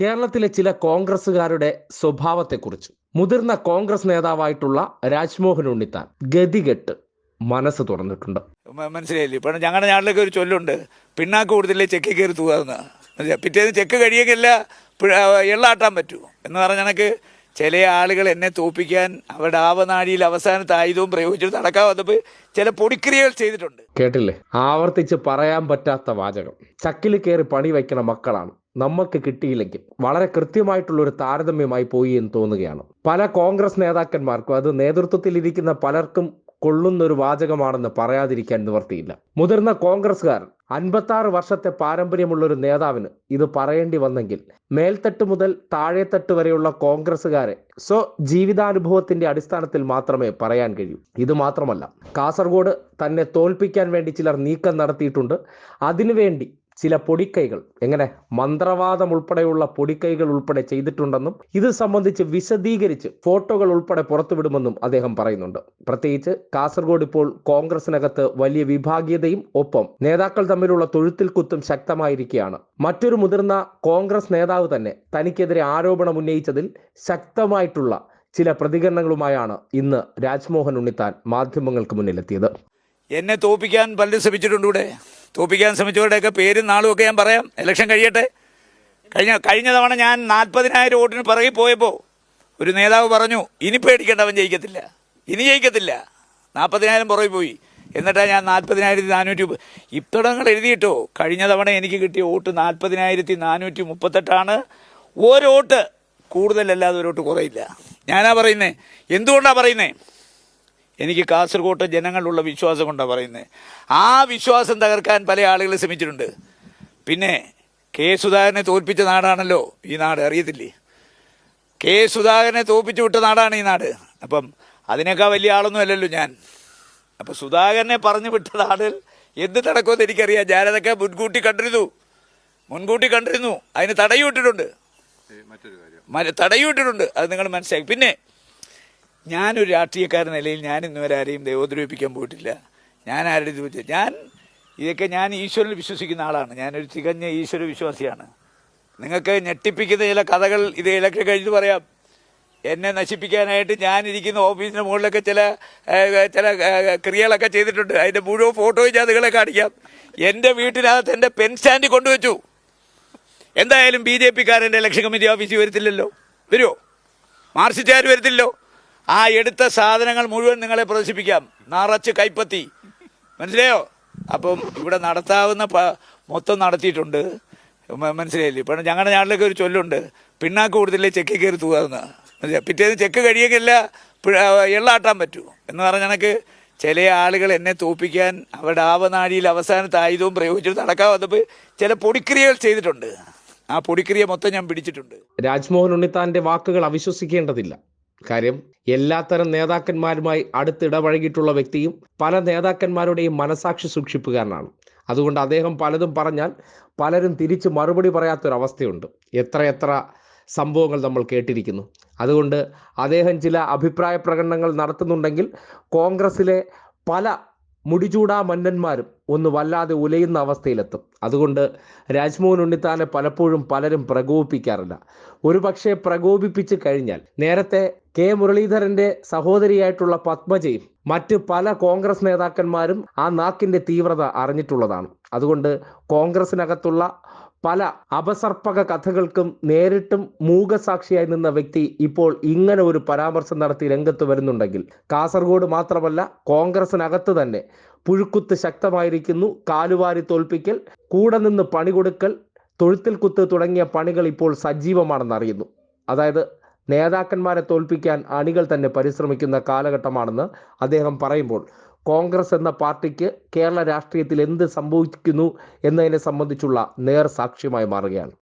കേരളത്തിലെ ചില കോൺഗ്രസ്സുകാരുടെ സ്വഭാവത്തെക്കുറിച്ച്. മുതിർന്ന കോൺഗ്രസ് നേതാവായിട്ടുള്ള രാജ്മോഹൻ ഉണ്ണിത്താൻ ഗതികെട്ട് മനസ്സ് തുറന്നിട്ടുണ്ട്. മനസ്സിലായില്ലേ? ഇപ്പം ഞങ്ങളുടെ നാട്ടിലൊക്കെ ഒരു ചൊല്ലുണ്ട്. പിണ്ണാക്ക് കൂടുതലേ ചെക്കി കയറി തൂകാന്ന് പിറ്റേന്ന് ചെക്ക് കഴിയൊക്കെയല്ല എള്ളാട്ടാൻ പറ്റൂ. എന്ന് പറഞ്ഞ കണക്ക് ചില ആളുകൾ എന്നെ തോപ്പിക്കാൻ അവരുടെ ആവനാഴിയിൽ അവസാനത്തെ ആയുധവും പ്രയോഗിച്ചിട്ട് നടക്കാൻ വന്നപ്പോൾ ചില പൊടിക്രിയകൾ ചെയ്തിട്ടുണ്ട്. കേട്ടില്ലേ? ആവർത്തിച്ച് പറയാൻ പറ്റാത്ത വാചകം. ചക്കിൽ കയറി പണി വയ്ക്കണ മക്കളാണ്. നമുക്ക് കിട്ടിയില്ലെങ്കിൽ വളരെ കൃത്യമായിട്ടുള്ള ഒരു താരതമ്യമായി പോയി എന്ന് തോന്നുകയാണ്. പല കോൺഗ്രസ് നേതാക്കന്മാർക്കും അത് നേതൃത്വത്തിൽ ഇരിക്കുന്ന പലർക്കും കൊള്ളുന്ന ഒരു വാചകമാണെന്ന് പറയാതിരിക്കാൻ നിവർത്തിയില്ല. മുതിർന്ന കോൺഗ്രസ്സുകാർ അൻപത്താറ് വർഷത്തെ പാരമ്പര്യമുള്ള ഒരു നേതാവിന് ഇത് പറയേണ്ടി വന്നെങ്കിൽ മേൽത്തട്ട് മുതൽ താഴെത്തട്ട് വരെയുള്ള കോൺഗ്രസ്സുകാരെ സ്വ ജീവിതാനുഭവത്തിന്റെ അടിസ്ഥാനത്തിൽ മാത്രമേ പറയാൻ കഴിയൂ. ഇത് മാത്രമല്ല കാസർഗോഡ് തന്നെ തോൽപ്പിക്കാൻ വേണ്ടി ചിലർ നീക്കം നടത്തിയിട്ടുണ്ട്. അതിനുവേണ്ടി ചില പൊടിക്കൈകൾ എങ്ങനെ മന്ത്രവാദം ഉൾപ്പെടെയുള്ള പൊടിക്കൈകൾ ഉൾപ്പെടെ ചെയ്തിട്ടുണ്ടെന്നും ഇത് സംബന്ധിച്ച് വിശദീകരിച്ച് ഫോട്ടോകൾ ഉൾപ്പെടെ പുറത്തുവിടുമെന്നും അദ്ദേഹം പറയുന്നുണ്ട്. പ്രത്യേകിച്ച് കാസർഗോഡ് ഇപ്പോൾ കോൺഗ്രസിനകത്ത് വലിയ വിഭാഗീയതയും ഒപ്പം നേതാക്കൾ തമ്മിലുള്ള തൊഴുത്തിൽ കുത്തും ശക്തമായിരിക്കുകയാണ്. മറ്റൊരു മുതിർന്ന കോൺഗ്രസ് നേതാവ് തന്നെ തനിക്കെതിരെ ആരോപണം ഉന്നയിച്ചതിൽ ശക്തമായിട്ടുള്ള ചില പ്രതികരണങ്ങളുമായാണ് ഇന്ന് രാജ്മോഹൻ ഉണ്ണിത്താൻ മാധ്യമങ്ങൾക്ക് മുന്നിലെത്തിയത്. എന്നെ തോപ്പിക്കാൻ പലരും ശ്രമിച്ചിട്ടുണ്ട് ഇവിടെ. തോപ്പിക്കാൻ ശ്രമിച്ചവരുടെയൊക്കെ പേരും നാളും ഒക്കെ ഞാൻ പറയാം. ഇലക്ഷൻ കഴിയട്ടെ. കഴിഞ്ഞ കഴിഞ്ഞ തവണ ഞാൻ നാൽപ്പതിനായിരം വോട്ടിന് പിറകെ പോയപ്പോൾ ഒരു നേതാവ് പറഞ്ഞു ഇനി പേടിക്കേണ്ട അവൻ ജയിക്കത്തില്ല. ഇനി ജയിക്കത്തില്ല. നാൽപ്പതിനായിരം പുറകെ പോയി. എന്നിട്ടാ ഞാൻ നാൽപ്പതിനായിരത്തി നാനൂറ്റി ഇത്തടങ്ങൾ എഴുതിയിട്ടോ കഴിഞ്ഞ തവണ എനിക്ക് കിട്ടിയ വോട്ട് നാൽപ്പതിനായിരത്തി നാനൂറ്റി മുപ്പത്തെട്ടാണ് ഒരു വോട്ട് കൂടുതലല്ലാതെ ഒരു വോട്ട് കുറയില്ല. ഞാനാ പറയുന്നത് എന്തുകൊണ്ടാണ് പറയുന്നേ? എനിക്ക് കാസർഗോട്ട് ജനങ്ങളിലുള്ള വിശ്വാസം കൊണ്ടാണ് പറയുന്നത് ആ വിശ്വാസം തകർക്കാൻ പല ആളുകൾ ശ്രമിച്ചിട്ടുണ്ട്. പിന്നെ കെ സുധാകരനെ തോൽപ്പിച്ച നാടാണല്ലോ ഈ നാട് അറിയത്തില്ലേ? കെ സുധാകരനെ തോൽപ്പിച്ചു വിട്ട നാടാണ് ഈ നാട്. അപ്പം അതിനേക്കാൾ വലിയ ആളൊന്നും അല്ലല്ലോ ഞാൻ. അപ്പം സുധാകരനെ പറഞ്ഞു വിട്ട നാടിൽ എന്ത് നടക്കുമെന്ന് എനിക്കറിയാം. ഞാനതൊക്കെ മുൻകൂട്ടി കണ്ടിരുന്നു. മുൻകൂട്ടി കണ്ടിരുന്നു. അതിന് തടയിട്ടിട്ടുണ്ട് തടയിട്ടിട്ടുണ്ട് അത് നിങ്ങൾ മനസ്സിലാക്കി. പിന്നെ ഞാനൊരു രാഷ്ട്രീയക്കാരൻ നിലയിൽ ഞാൻ ഇന്നുവരെ ആരെയും ദൈവോദ്രവിപ്പിക്കാൻ പോയിട്ടില്ല. ഞാൻ ആരുടെ ചോദിച്ചത് ഞാൻ ഇതൊക്കെ ഞാൻ ഈശ്വരനിൽ വിശ്വസിക്കുന്ന ആളാണ്. ഞാനൊരു തികഞ്ഞ ഈശ്വര വിശ്വാസിയാണ്. നിങ്ങൾക്ക് ഞെട്ടിപ്പിക്കുന്ന ചില കഥകൾ ഇത് ഇലക്ഷൻ കഴിഞ്ഞ് പറയാം. എന്നെ നശിപ്പിക്കാനായിട്ട് ഞാനിരിക്കുന്ന ഓഫീസിന്റെ മുകളിലൊക്കെ ചില ചില ക്രിയകളൊക്കെ ചെയ്തിട്ടുണ്ട്. അതിന്റെ മുഴുവൻ ഫോട്ടോയും ഞാൻ നിങ്ങളെ കാണിക്കാം. എന്റെ വീട്ടിനകത്ത് എന്റെ പെൻ സ്റ്റാൻഡ് കൊണ്ടുവച്ചു. എന്തായാലും ബി ജെ പിക്കാരന്റെ ഇലക്ഷൻ കമ്മിറ്റി ഓഫീസിൽ വരത്തില്ലല്ലോ. വരുമോ മാർച്ചിച്ചാർ വരത്തില്ലോ ആ എടുത്ത സാധനങ്ങൾ മുഴുവൻ നിങ്ങളെ പ്രദർശിപ്പിക്കാം. നിറച്ച് കൈപ്പത്തി. മനസ്സിലായോ? അപ്പം ഇവിടെ നടത്താവുന്ന മൊത്തം നടത്തിയിട്ടുണ്ട്. മനസ്സിലായില്ലേ? ഇപ്പം ഞങ്ങളുടെ നാട്ടിലൊക്കെ ഒരു ചൊല്ലുണ്ട്. പിണ്ണാക്ക് കൂടുതലേ ചെക്കി കയറി തൂകാവുന്ന പിറ്റേന്ന് ചെക്ക് കഴിയൊക്കെയല്ല എള്ളാട്ടാൻ പറ്റൂ. എന്ന് പറഞ്ഞ കണക്ക് ചില ആളുകൾ എന്നെ തോപ്പിക്കാൻ അവരുടെ ആവനാഴിയിൽ അവസാനത്തെ ആയുധവും പ്രയോഗിച്ചിട്ട് നടക്കാൻ വന്നപ്പോൾ ചില പൊടിക്രിയകൾ ചെയ്തിട്ടുണ്ട്. ആ പൊടിക്രിയ മൊത്തം ഞാൻ പിടിച്ചിട്ടുണ്ട്. രാജ്മോഹൻ ഉണ്ണിത്താന്റെ വാക്കുകൾ അവിശ്വസിക്കേണ്ടതില്ല. കാര്യം എല്ലാത്തരം നേതാക്കന്മാരുമായി അടുത്തിടപഴകിയിട്ടുള്ള വ്യക്തിയും പല നേതാക്കന്മാരുടെയും മനസാക്ഷി സൂക്ഷിപ്പുകാരനാണ്. അതുകൊണ്ട് അദ്ദേഹം പലതും പറഞ്ഞാൽ പലരും തിരിച്ച് മറുപടി പറയാത്തൊരവസ്ഥയുണ്ട്. എത്ര എത്ര സംഭവങ്ങൾ നമ്മൾ കേട്ടിരിക്കുന്നു. അതുകൊണ്ട് അദ്ദേഹം ചില അഭിപ്രായ പ്രകടനങ്ങൾ നടത്തുന്നുണ്ടെങ്കിൽ കോൺഗ്രസ്സിലെ പല മുടിചൂടാ മന്നന്മാരും ഒന്ന് വല്ലാതെ ഉലയുന്ന അവസ്ഥയിലെത്തും. അതുകൊണ്ട് രാജ്മോഹൻ ഉണ്ണിത്താനെ പലപ്പോഴും പലരും പ്രകോപിപ്പിക്കാറില്ല. ഒരു പക്ഷേ പ്രകോപിപ്പിച്ച് കഴിഞ്ഞാൽ നേരത്തെ കെ മുരളീധരന്റെ സഹോദരിയായിട്ടുള്ള പത്മജയും മറ്റ് പല കോൺഗ്രസ് നേതാക്കന്മാരും ആ നാക്കിന്റെ തീവ്രത അറിഞ്ഞിട്ടുള്ളതാണ്. അതുകൊണ്ട് കോൺഗ്രസിനകത്തുള്ള പല അപസർപ്പക കഥകൾക്കും നേരിട്ടും മൂകസാക്ഷിയായി നിന്ന വ്യക്തി ഇപ്പോൾ ഇങ്ങനെ ഒരു പരാമർശം നടത്തി രംഗത്ത് വരുന്നുണ്ടെങ്കിൽ കാസർഗോഡ് മാത്രമല്ല കോൺഗ്രസിനകത്ത് തന്നെ പുഴുക്കുത്ത് ശക്തമായിരിക്കുന്നു കാലുവാരി തോൽപ്പിക്കൽ കൂടെ നിന്ന് പണി കൊടുക്കൽ തൊഴുത്തിൽ കുത്ത് തുടങ്ങിയ പണികൾ ഇപ്പോൾ സജീവമാണെന്ന് അറിയുന്നു. അതായത് നേതാക്കന്മാരെ തോൽപ്പിക്കാൻ അണികൾ തന്നെ പരിശ്രമിക്കുന്ന കാലഘട്ടമാണെന്ന് അദ്ദേഹം പറയുമ്പോൾ കോൺഗ്രസ് എന്ന പാർട്ടിക്ക് കേരള രാഷ്ട്രീയത്തിൽ എന്ത് സംഭവിക്കുന്നു എന്നതിനെ സംബന്ധിച്ചുള്ള നേർ സാക്ഷ്യമായി മാറുകയാണ്.